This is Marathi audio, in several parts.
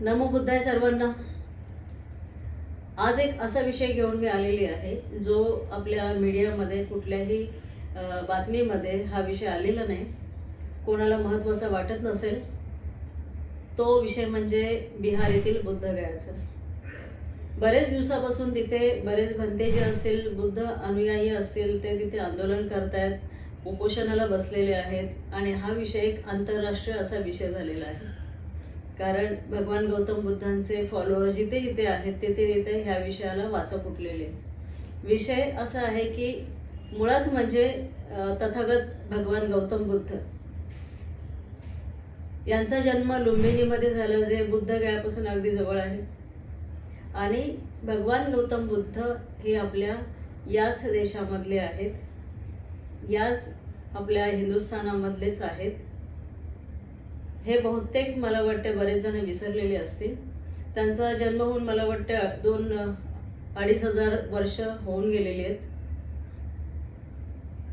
नमो बुद्धाय सर्वांना. आज एक असा विषय घेऊन मी आलेली आहे जो आपल्या मीडियामध्ये कुठल्याही बातमीमध्ये हा विषय आलेला नाही. कोणाला महत्त्वाचा वाटत नसेल तो विषय म्हणजे बिहार येथील बुद्धगयाचा बरेच दिवसापासून तिथे बरेच भंते जे असतील बुद्ध अनुयायी असतील ते तिथे आंदोलन करतायत उपोषणाला बसलेले आहेत आणि हा विषय एक आंतरराष्ट्रीय असा विषय झालेला आहे. कारण भगवान गौतम बुद्धांचे फॉलोअर जिथे जिथे आहेत तिथे तिथे ह्या विषयाला वाचा फुटलेले. विषय असा आहे की मुळात म्हणजे तथागत भगवान गौतम बुद्ध. यांचा जन्म लुंबिनीमध्ये झाला जे बुद्ध गयापासून अगदी जवळ आहे. आणि भगवान गौतम बुद्ध हे आपल्या याच देशामधले आहेत याच आपल्या हिंदुस्थानामधलेच आहेत. हे बहुतेक मला वाटते बरेच जण विसरलेले असतील. त्यांचा जन्म होऊन मला वाटते दोन अडीच हजार वर्ष होऊन गेलेली आहेत.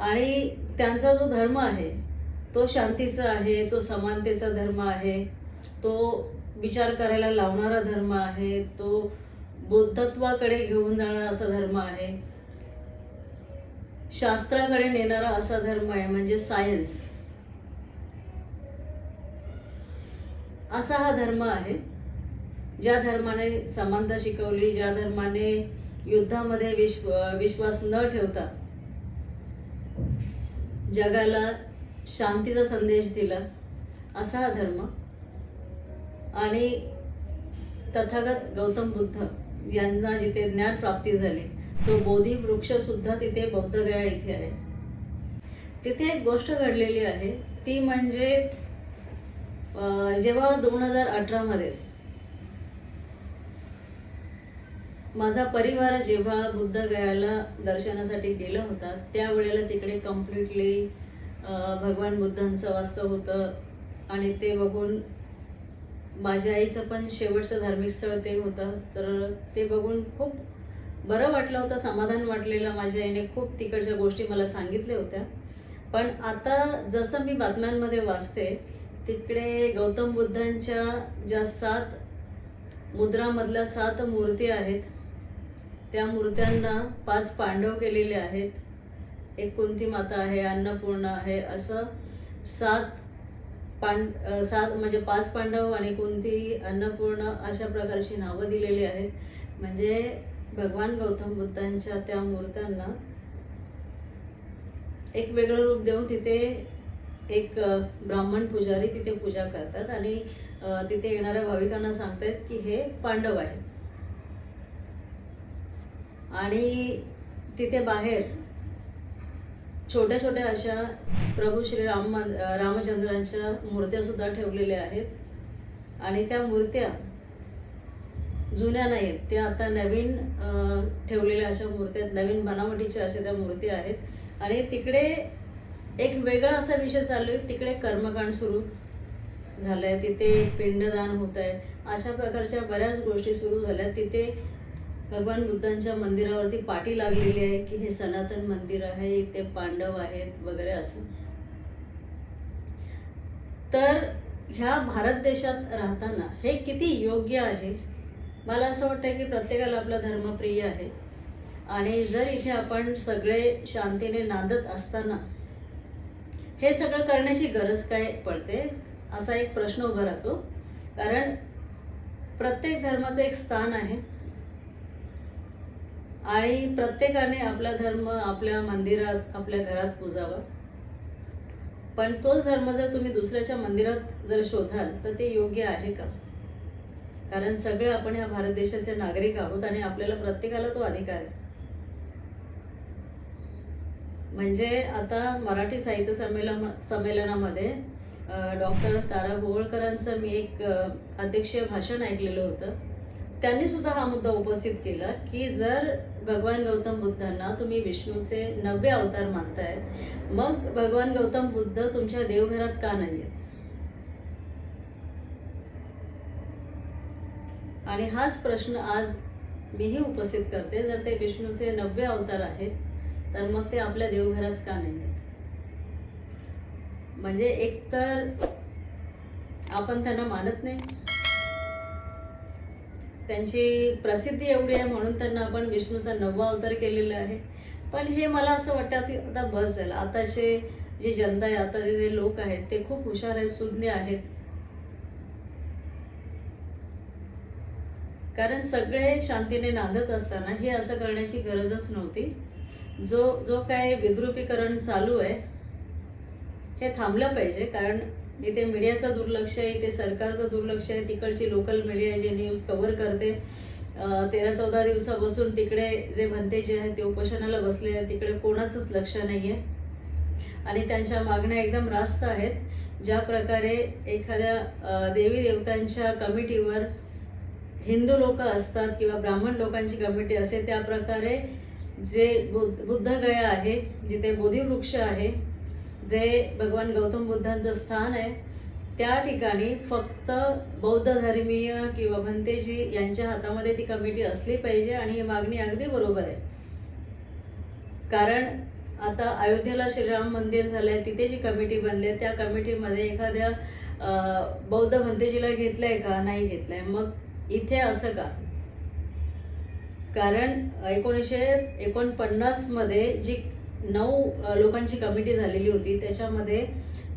आणि त्यांचा जो धर्म आहे तो शांतीचा आहे तो समानतेचा धर्म आहे तो विचार करायला लावणारा धर्म आहे तो बुद्धत्वाकडे घेऊन जाणारा असा धर्म आहे. शास्त्राकडे नेणारा असा धर्म आहे म्हणजे सायन्स असा हा धर्म आहे. ज्या धर्माने समानता शिकवली ज्या धर्माने युद्धामध्ये विश्व विश्वास न ठेवता जगाला शांतीचा संदेश दिला असा हा धर्म. आणि तथागत गौतम बुद्ध यांना जिथे ज्ञान प्राप्ती झाली तो बोधी वृक्ष सुद्धा तिथे बौद्धगया इथे आहे. तिथे एक गोष्ट घडलेली आहे ती म्हणजे जेव्हा दोन हजार अठरामध्ये माझा परिवार जेव्हा बुद्धगयाला दर्शनासाठी गेला होता त्यावेळेला तिकडे कम्प्लिटली भगवान बुद्धांचं वास्तव होतं आणि ते बघून माझ्या आईचं पण शेवटचं धार्मिक स्थळ ते होतं. तर ते बघून खूप बरं वाटलं होतं समाधान वाटलेलं. माझ्या आईने खूप तिकडच्या गोष्टी मला सांगितल्या होत्या. पण आता जसं मी बातम्यांमध्ये वाचते तिकडे गौतम बुद्धांच्या ज्या सात मुद्रामधल्या सात मूर्ती आहेत त्या मूर्त्यांना पाच पांडव केलेले आहेत. एक कुंती माता आहे अन्नपूर्णा आहे असं सात पांड सात म्हणजे पाच पांडव आणि कुंती अन्नपूर्ण अशा प्रकारची नावं दिलेली आहेत. म्हणजे भगवान गौतम बुद्धांच्या त्या मूर्त्यांना एक वेगळं रूप देऊन तिथे एक ब्राह्मण पुजारी तिथे पूजा करतात आणि तिथे येणाऱ्या भाविकांना सांगतायत की हे पांडव आहेत. आणि तिथे बाहेर छोट्या छोट्या अशा प्रभू श्री राम रामचंद्रांच्या मूर्त्या सुद्धा ठेवलेल्या आहेत. आणि त्या मूर्त्या जुन्या नाहीत त्या आता नवीन ठेवलेल्या अशा मूर्त्या नवीन बनावटीच्या अशा त्या मूर्त्या आहेत. आणि तिकडे एक वेगळा असा विषय चालू आहे तिकडे कर्मकांड सुरू झालं आहे तिथे पिंडदान होत आहे अशा प्रकारच्या बऱ्याच गोष्टी सुरू झाल्या. तिथे भगवान बुद्धांच्या मंदिरावरती पाठी लागलेली आहे की हे सनातन मंदिर आहे इथे पांडव आहेत वगैरे असं. तर ह्या भारत देशात राहताना हे किती योग्य आहे? मला असं वाटतं की प्रत्येकाला आपला धर्म प्रिय आहे. आणि जर इथे आपण सगळे शांतीने नांदत असताना हे सगळं करण्याची गरज काय पडते? असा एक प्रश्न उभा राहतो. कारण प्रत्येक धर्माचं एक स्थान आहे. आणि प्रत्येकाने आपला धर्म आपल्या मंदिरात आपल्या घरात पूजावा. पण तोच धर्म जर तुम्ही दुसऱ्याच्या मंदिरात जर शोधाल तर ते योग्य आहे का? कारण सगळे आपण या भारत देशाचे नागरिक आहोत आणि आपल्याला प्रत्येकाला तो अधिकार आहे. म्हणजे आता मराठी साहित्य संमेलन संमेलनामध्ये डॉक्टर तारा भोवळकरांचं मी एक अध्यक्षीय भाषण ऐकलेलं होतं. त्यांनी सुद्धा हा मुद्दा उपस्थित केला की जर भगवान गौतम बुद्धांना तुम्ही विष्णूचे नवे अवतार मानताय मग भगवान गौतम बुद्ध तुमच्या देवघरात का नाही आहेत आणि हाच प्रश्न आज मीही उपस्थित करते. जर ते विष्णूचे नवे अवतार आहेत तर मग ते आपल्या देवघरात का नाही आहेत? म्हणजे एकतर आपण त्यांना मानत नाही. त्यांची प्रसिद्धी एवढी आहे म्हणून त्यांना आपण विष्णूचा नववा अवतार केलेला आहे. पण हे मला असं वाटतं की आता बस झालं. आताचे जी जनता आहे आताचे जे लोक आहेत ते खूप हुशार आहेत सुज्ञ आहेत. कारण सगळे शांतीने नांदत असताना हे असं करण्याची गरजच नव्हती. जो जो काय विद्रुपीकरण चालू आहे हे थांबलं पाहिजे. कारण इथे मीडियाचं दुर्लक्ष आहे इथे सरकारचं दुर्लक्ष आहे. तिकडची लोकल मीडिया जी न्यूज कव्हर करते तेरा चौदा दिवसापासून तिकडे जे म्हणते जे आहे ते उपोषणाला बसले आहे तिकडे कोणाचंच लक्ष नाही आहे आणि त्यांच्या मागण्या एकदम रास्त आहेत. ज्या प्रकारे एखाद्या देवी देवतांच्या कमिटीवर हिंदू लोक असतात किंवा ब्राह्मण लोकांची कमिटी असे त्या प्रकारे जे बुद्ध बुद्धगया आहे जिथे बोधिवृक्ष आहे जे भगवान गौतम बुद्धांचं स्थान आहे त्या ठिकाणी फक्त बौद्ध धर्मीय किंवा भंतेजी यांच्या हातामध्ये ती कमिटी असली पाहिजे आणि ही मागणी अगदी बरोबर आहे. कारण आता अयोध्येला श्रीराम मंदिर झालंय तिथे जी कमिटी बनली आहे त्या कमिटीमध्ये एखाद्या बौद्ध भंतेजीला घेतलंय का नाही घेतलंय? मग इथे असं का? कारण एकोणीसशे एकोणपन्नासमध्ये जी नऊ लोकांची कमिटी झालेली होती त्याच्यामध्ये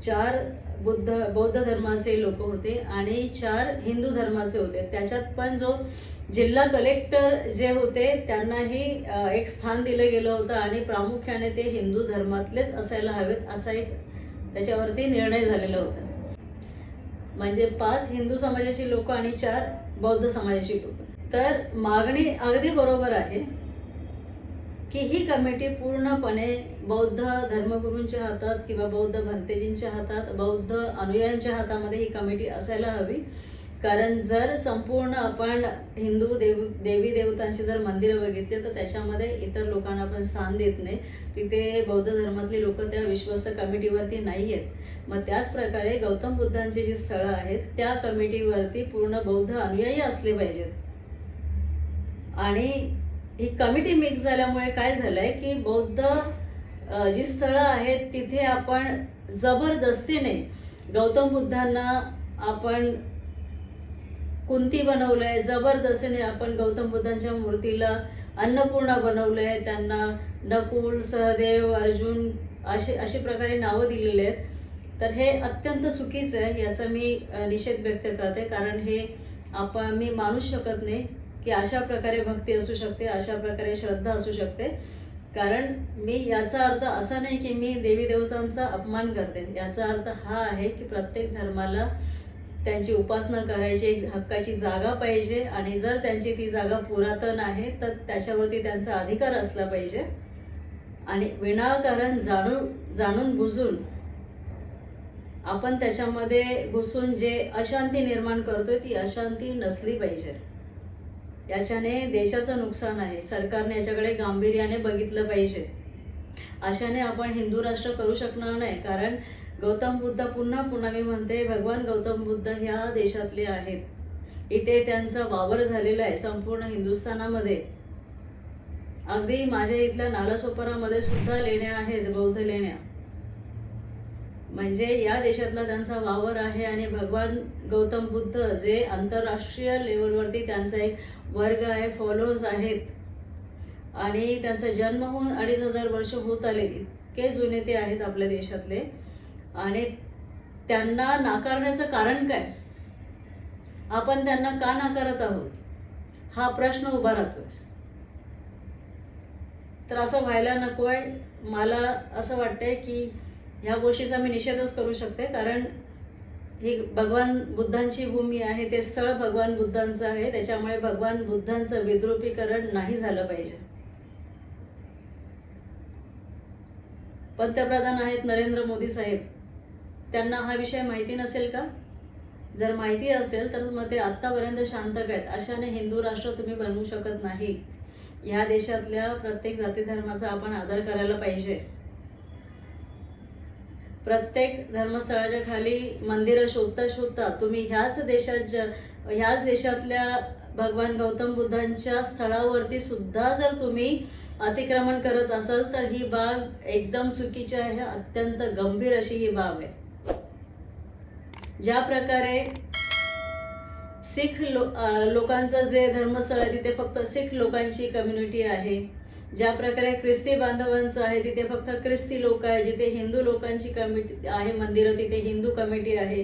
चार बुद्ध बौद्ध धर्माचे लोक होते आणि चार हिंदू धर्माचे होते. त्याच्यात पण जो जिल्हा कलेक्टर जे होते त्यांनाही एक स्थान दिलं गेलं होतं आणि प्रामुख्याने ते हिंदू धर्मातलेच असायला हवेत असा एक त्याच्यावरती निर्णय झालेला होता. म्हणजे पाच हिंदू समाजाची लोक आणि चार बौद्ध समाजाची लोक. तर मागणी अगदी बरोबर आहे की ही कमिटी पूर्णपणे बौद्ध धर्मगुरूंच्या हातात किंवा बौद्ध भंतेजींच्या हातात बौद्ध अनुयायांच्या हातामध्ये ही कमिटी असायला हवी. कारण जर संपूर्ण आपण हिंदू देव देवी देवतांची जर मंदिरं बघितली तर त्याच्यामध्ये इतर लोकांना आपण स्थान देत नाही. तिथे बौद्ध धर्मातली लोक त्या विश्वस्त कमिटीवरती नाही आहेत मग त्याच प्रकारे गौतम बुद्धांची जी स्थळं आहेत त्या कमिटीवरती पूर्ण बौद्ध अनुयायी असले पाहिजेत. आणि ही कमिटी मिक्स झाल्यामुळे काय झालं आहे की बौद्ध जी स्थळं आहेत तिथे आपण जबरदस्तीने गौतम बुद्धांना आपण कुंती बनवलं आहे जबरदस्तीने आपण गौतम बुद्धांच्या मूर्तीला अन्नपूर्णा बनवलं आहे त्यांना नकुल सहदेव अर्जुन असे अशा प्रकारे नावं दिलेली आहेत. तर हे अत्यंत चुकीचं आहे याचा मी निषेध व्यक्त करते. कारण हे आपण मी मानूच शकत नाही. की अशा प्रकारे भक्ती असू शकते अशा प्रकारे श्रद्धा असू शकते. कारण मी याचा अर्थ असा नाही की मी देवी देवतांचा अपमान करते. याचा अर्थ हा आहे की प्रत्येक धर्माला त्यांची उपासना करायची हक्काची जागा पाहिजे आणि जर त्यांची ती जागा पुरातन आहे तर त्याच्यावरती त्यांचा अधिकार असला पाहिजे. आणि विनाकारण जाणून जाणून बुजून आपण त्याच्यामध्ये घुसून जे अशांती निर्माण करतोय ती अशांती नसली पाहिजे. याच्याने देशाचं नुकसान आहे. सरकारने याच्याकडे गांभीर्याने बघितलं पाहिजे. अशाने आपण हिंदू राष्ट्र करू शकणार नाही. कारण गौतम बुद्ध पुन्हा पुन्हा मी म्हणते भगवान गौतम बुद्ध ह्या देशातले आहेत. इथे त्यांचा वावर झालेला आहे संपूर्ण हिंदुस्थानामध्ये. अगदी माझ्या इथल्या नालासोपारामध्ये सुद्धा लेण्या आहेत बौद्ध लेण्या. म्हणजे या देशातला त्यांचा वावर आहे आणि भगवान गौतम बुद्ध जे आंतरराष्ट्रीय लेवलवरती त्यांचा एक वर्ग आहे फॉलोअर्स आहेत. आणि त्यांचा जन्म होऊन अडीच हजार वर्ष होत आले इतके जुने ते आहेत आपल्या देशातले. आणि त्यांना नाकारण्याचं कारण काय? आपण त्यांना का नाकारत आहोत? हा प्रश्न उभा राहतोय. तर असं व्हायला नको आहे. मला असं वाटतंय की ह्या गोष्टीचा मी निषेधच करू शकते कारण ही भगवान बुद्धांची भूमी आहे ते स्थळ भगवान बुद्धांचं आहे त्याच्यामुळे भगवान बुद्धांचं विद्रुपीकरण नाही झालं पाहिजे. पंतप्रधान आहेत नरेंद्र मोदी साहेब. त्यांना हा विषय माहिती नसेल का? जर माहिती असेल तर मग ते आत्तापर्यंत शांत आहेत. अशाने हिंदू राष्ट्र तुम्ही बनवू शकत नाही. ह्या देशातल्या प्रत्येक जाती धर्माचा आपण आदर करायला पाहिजे. प्रत्येक धर्मस्थळाच्या खाली मंदिरं शोधता शोधता तुम्ही ह्याच देशात ज ह्याच देशातल्या भगवान गौतम बुद्धांच्या स्थळावरती सुद्धा जर तुम्ही अतिक्रमण करत असाल तर ही बाब एकदम चुकीची आहे. अत्यंत गंभीर अशी ही बाब आहे. ज्या प्रकारे सिख लो लोकांचं जे धर्मस्थळ आहे तिथे फक्त सिख लोकांची कम्युनिटी आहे. ज्या प्रकारे ख्रिस्ती बांधवांचं आहे तिथे फक्त ख्रिस्ती लोक आहे जिथे हिंदू लोकांची कमिटी आहे मंदिरं तिथे हिंदू कमिटी आहे.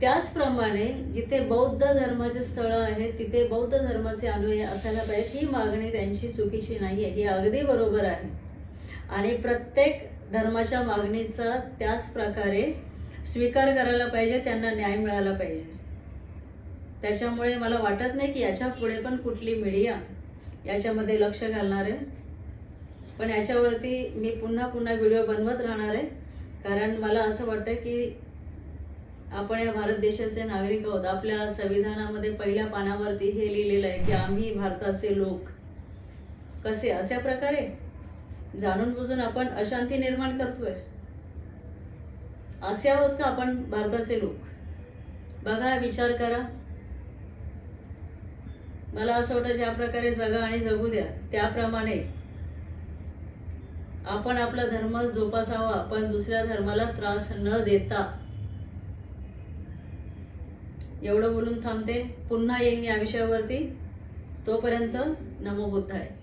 त्याचप्रमाणे जिथे बौद्ध धर्माचे स्थळं आहेत तिथे बौद्ध धर्माचे अनुयायी असायला पाहिजे ही मागणी त्यांची चुकीची नाही आहे ही अगदी बरोबर आहे. आणि प्रत्येक धर्माच्या मागणीचा त्याच प्रकारे स्वीकार करायला पाहिजे त्यांना न्याय मिळाला पाहिजे. त्याच्यामुळे मला वाटत नाही की याच्यापुढे पण कुठली मीडिया याच्यामध्ये लक्ष घालणार आहे. पण याच्यावरती मी पुन्हा पुन्हा व्हिडिओ बनवत राहणार आहे. कारण मला असं वाटतं की आपण या भारत देशाचे नागरिक आहोत. आपल्या संविधानामध्ये पहिल्या पानावरती हे लिहिलेलं आहे की आम्ही भारताचे लोक. कसे? अशा प्रकारे? जाणून बुजून आपण अशांती निर्माण करतोय. असे आहोत का आपण भारताचे लोक? बघा विचार करा. मला असं वाटतं ज्या प्रकारे जगा आणि जगू द्या त्याप्रमाणे आपण आपला धर्म जोपासावा पण दुसऱ्या धर्माला त्रास न देता. एवढं बोलून थांबते. पुन्हा येईन या विषयावरती. तोपर्यंत नमो बुद्धाय.